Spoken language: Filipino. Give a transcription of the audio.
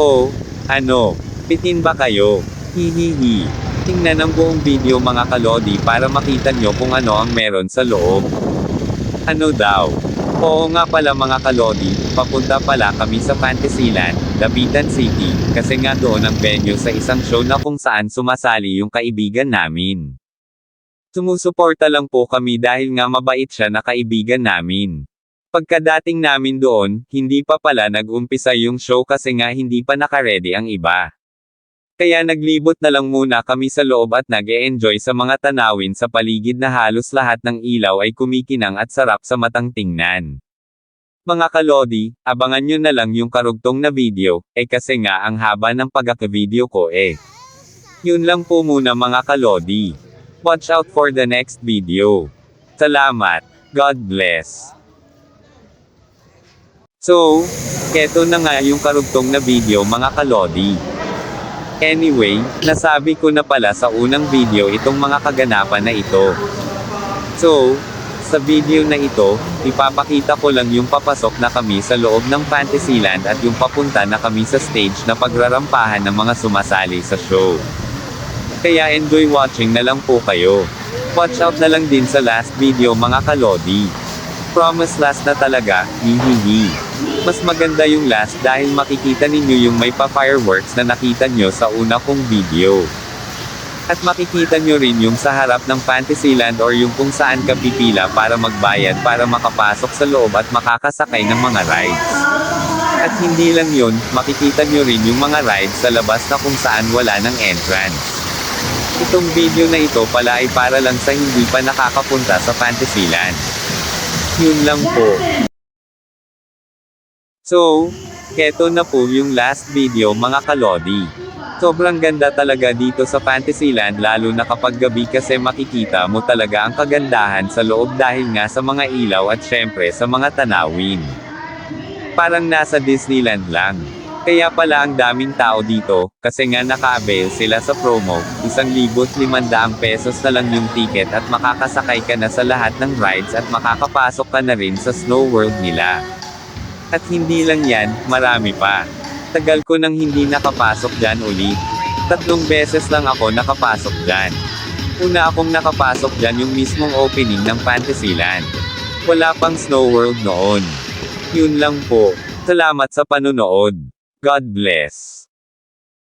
Oh, ano? Pitin ba kayo? Hihihi. Tingnan ang buong video mga kalodi para makita nyo kung ano ang meron sa loob. Ano daw? Oo nga pala mga kalodi, papunta pala kami sa Fantasyland, Dapitan City, kasi nga doon ang venue sa isang show na kung saan sumasali yung kaibigan namin. Sumusuporta lang po kami dahil nga mabait siya na kaibigan namin. Pagkadating namin doon, hindi pa pala nag-umpisa yung show kasi nga hindi pa nakaredy ang iba. Kaya naglibot na lang muna kami sa loob at nag enjoy sa mga tanawin sa paligid na halos lahat ng ilaw ay kumikinang at sarap sa matang tingnan. Mga kalodi, abangan nyo na lang yung karugtong na video, eh kasi nga ang haba ng pagkaka-video ko eh. Yun lang po muna mga kalodi. Watch out for the next video. Salamat. God bless. So, keto na nga yung karugtong na video mga kalodi. Anyway, nasabi ko na pala sa unang video itong mga kaganapan na ito. So, sa video na ito, ipapakita ko lang yung papasok na kami sa loob ng Fantasyland at yung papunta na kami sa stage na pagrarampahan ng mga sumasali sa show. Kaya enjoy watching na lang po kayo. Watch out na lang din sa last video mga kalodi. Promise last na talaga, hihihi. Mas maganda yung last dahil makikita ninyo yung may pa-fireworks na nakita nyo sa una kong video. At makikita nyo rin yung sa harap ng Fantasyland or yung kung saan ka pipila para magbayad para makapasok sa loob at makakasakay ng mga rides. At hindi lang yun, makikita nyo rin yung mga rides sa labas na kung saan wala ng entrance. Itong video na ito pala ay para lang sa hindi pa nakakapunta sa Fantasyland. Yun lang po. So, keto na po yung last video mga kalodi. Sobrang ganda talaga dito sa Fantasyland lalo na kapag gabi kasi makikita mo talaga ang kagandahan sa loob dahil nga sa mga ilaw at syempre sa mga tanawin. Parang nasa Disneyland lang. Kaya pala ang daming tao dito, kasi nga naka-avail sila sa promo, 1,500 pesos na lang yung ticket at makakasakay ka na sa lahat ng rides at makakapasok ka na rin sa Snow World nila. At hindi lang yan, marami pa. Tagal ko nang hindi nakapasok dyan ulit. Tatlong beses lang ako nakapasok dyan. Una akong nakapasok dyan yung mismong opening ng Fantasyland. Wala pang Snow World noon. Yun lang po. Salamat sa panonood. God bless.